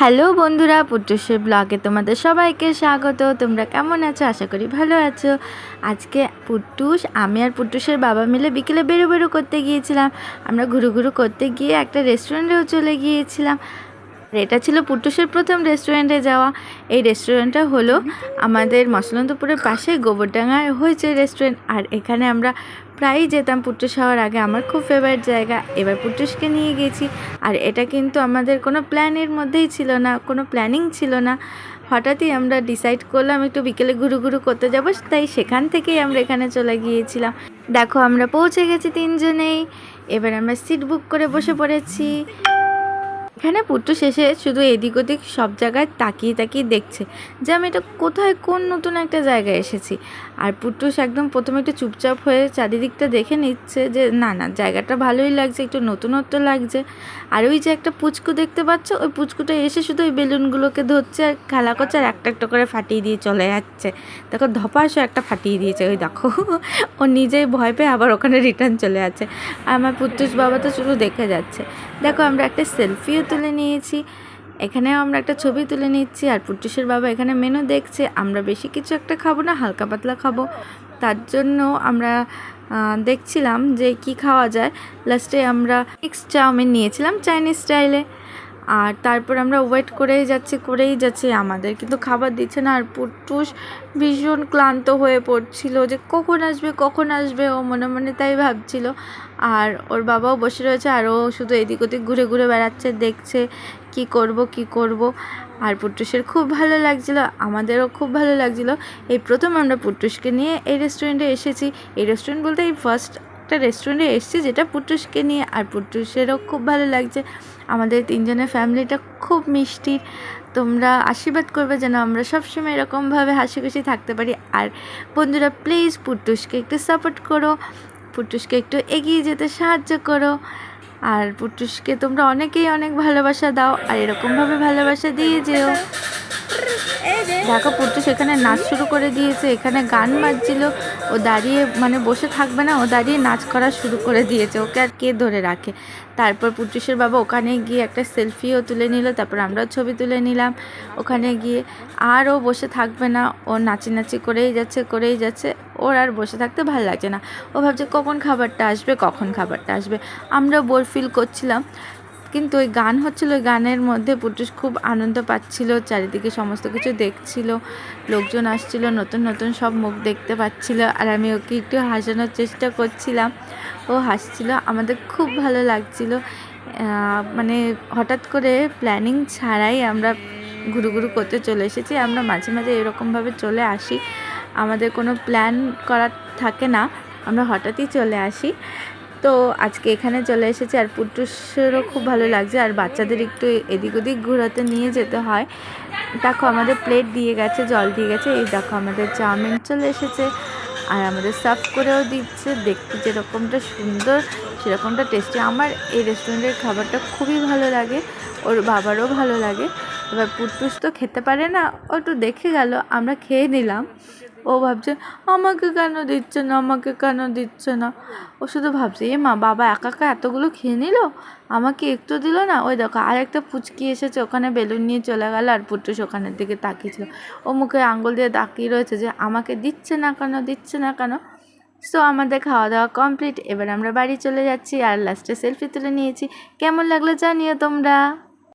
Hello বন্ধুরা, পুত্রশ্রী ব্লগে তোমাদের সবাইকে স্বাগত। তোমরা কেমন আছো? আশা করি ভালো আছো। আজকে পুট্টুস আমি আর পুট্টুসের বাবা মিলে বিকেলে বেরো বেরো করতে গিয়েছিলাম। আমরা ঘুরু ঘুরু করতে গিয়ে একটা রেস্টুরেন্টেও চলে গিয়েছিলাম। আর এটা ছিল পুট্টুসের প্রথম রেস্টুরেন্টে যাওয়া। এই রেস্টুরেন্টটা হলো আমাদের মসলন্দপুরের পাশে গোবরডাঙ্গায় হয়েছে রেস্টুরেন্ট আর এখানে আমরা প্রায়ই যেতাম পুট্টুস হওয়ার আগে। আমার খুব ফেভারিট জায়গা। এবার পুট্টুসকে নিয়ে গেছি। আর এটা কিন্তু আমাদের কোনো প্ল্যানের মধ্যেই ছিল না, কোনো প্ল্যানিং ছিল না। হঠাৎই আমরা ডিসাইড করলাম একটু বিকেলে ঘুরু ঘুরু করতে যাব, তাই সেখান থেকেই আমরা এখানে চলে গিয়েছিলাম। দেখো, আমরা পৌঁছে গেছি তিনজনেই। এবার আমরা সিট বুক করে বসে পড়েছি। এখানে পুট্টু শেষে শুধু এদিক ওদিক সব জায়গায় তাকিয়ে তাকিয়ে দেখছে যে আমি এটা কোথায়, কোন নতুন একটা জায়গায় এসেছি। আর পুট্টুস একদম প্রথমে একটু চুপচাপ হয়ে চারিদিকটা দেখে নিচ্ছে যে, না না, জায়গাটা ভালোই লাগছে, একটু নতুনত্ব লাগছে। আর ওই যে একটা পুচকু দেখতে পাচ্ছ, ওই পুচকুটা এসে শুধু ওই বেলুনগুলোকে ধরছে আর খেলা করছে আর একটা একটা করে ফাটিয়ে দিয়ে চলে যাচ্ছে। দেখো, ধপাসও একটা ফাটিয়ে দিয়েছে, ওই দেখো। ও নিজেই ভয় পেয়ে আবার ওখানে রিটার্ন চলে যাচ্ছে। আর আমার পুত্তুস বাবা তো শুধু দেখে যাচ্ছে। দেখো, আমরা একটা সেলফিও তুলে নিয়েছি। এখানেও আমরা একটা ছবি তুলে নিচ্ছি আর পুটুষের বাবা এখানে মেনু দেখছে। আমরা বেশি কিছু একটা খাব না, হালকা পাতলা খাব। তার জন্য আমরা দেখছিলাম যে কি খাওয়া যায়। লাস্টে আমরা মিক্স চাউমিন নিয়েছিলাম চাইনিজ স্টাইলে আর তারপর আমরা ওয়েট করেই যাচ্ছি করেই যাচ্ছি আমাদের। কিন্তু খাবার দিচ্ছে না আর পুট্টুস ভীষণ ক্লান্ত হয়ে পড়ছিল যে কখন আসবে কখন আসবে? ও মনে মনে তাই ভাবছিল। আর ওর বাবাও বসে রয়েছে আর ও শুধু এদিক ওদিক ঘুরে ঘুরে বেড়াচ্ছে, দেখছে কি করব কি করব। আর পুট্টুসের খুব ভালো লাগছিল, আমাদেরও খুব ভালো লাগছিল। এই প্রথম আমরা পুট্টুসকে নিয়ে এই রেস্টুরেন্টে এসেছি। এই রেস্টুরেন্ট বলতে এই ফার্স্ট একটা রেস্টুরেন্টে এসেছি যেটা পুট্টুসকে নিয়ে, আর পুট্টুসেরও খুব ভালো লাগছে। আমাদের তিনজনের ফ্যামিলিটা খুব মিষ্টি। তোমরা আশীর্বাদ করবে যেন আমরা সবসময় এরকমভাবে হাসি খুশি থাকতে পারি। আর বন্ধুরা প্লিজ পুট্টুসকে একটু সাপোর্ট করো। পুট্টুসকে একটু এগিয়ে যেতে সাহায্য করো। আর পুট্টুসকে তোমরা অনেকেই অনেক ভালোবাসা দাও, আর এরকমভাবে ভালোবাসা দিয়ে যেও। দেখো পুট্টু সেখানে নাচ শুরু করে দিয়েছে, এখানে গান বাজছিল, ও দাঁড়িয়ে মানে বসে থাকবে না, ও দাঁড়িয়ে নাচ করা শুরু করে দিয়েছে, ওকে আর কে ধরে রাখে? তারপর পুট্টুসের বাবা ওখানে গিয়ে একটা সেলফিও তুলে নিল, তারপর আমরাও ছবি তুলে নিলাম, ওখানে গিয়ে আর ও বসে থাকবে না, ও নাচি নাচি করেই যাচ্ছে করেই যাচ্ছে, ওর আর বসে থাকতে ভালো লাগছে না, ও ভাবছে কখন খাবারটা আসবে, কখন খাবারটা আসবে, আমরা বোর ফিল করছিলাম কিন্তু ওই গান হচ্ছিল, ওই গানের মধ্যে পুটুস খুব আনন্দ পাচ্ছিল, চারিদিকে সমস্ত কিছু দেখছিল, লোকজন আসছিল, নতুন নতুন সব মুখ দেখতে পাচ্ছিল, আর আমি ওকে একটু হাসানোর চেষ্টা করছিলাম। ও হাসছিল, আমাদের খুব ভালো লাগছিল। মানে হঠাৎ করে প্ল্যানিং ছাড়াই আমরা ঘুরু ঘুরু করতে চলে এসেছি, আমরা মাঝে মাঝে এরকমভাবে চলে আসি। আমাদের কোনো প্ল্যান করা থাকে না, আমরা হঠাৎই চলে আসি। তো আজকে এখানে চলে এসেছি আর পুটুসেরও খুব ভালো লাগছে আর বাচ্চাদের একটু এদিক ওদিক ঘোরাতে নিয়ে যেতে হয়। দেখো, আমাদের প্লেট দিয়ে গেছে, জল দিয়ে গেছে। এই দেখো, আমাদের চাউমিন চলে এসেছে আর আমাদের সার্ভ করেও দিচ্ছে। দেখতে যেরকমটা সুন্দর, সেরকমটা টেস্টি আমার এই রেস্টুরেন্টের খাবারটা খুবই ভালো লাগে, ওর বাবারও ভালো লাগে। এবার পুটুস তো খেতে পারে না, ও একটু দেখে গেল, আমরা খেয়ে নিলাম। ও ভাবছে, আমাকে কেন দিচ্ছে না, আমাকে কেন দিচ্ছে না? ও শুধু ভাবছে, এ মা, বাবা একা একা এতগুলো খেয়ে নিল? আমাকে একটু দিল না? ওই দেখো, আরেকটা পুচকি এসেছে, ওখানে বেলুন নিয়ে চলে গেল আর পুটুস ওখানের দিকে তাকিয়েছিল। ও মুখে আঙ্গুল দিয়ে তাকিয়ে রয়েছে যে, আমাকে দিচ্ছে না কেন, দিচ্ছে না কেন? সো আমাদের খাওয়া দাওয়া কমপ্লিট, এবার আমরা বাড়ি চলে যাচ্ছি আর লাস্টে সেলফি তুলে নিয়েছি। কেমন লাগল জানিও তোমরা।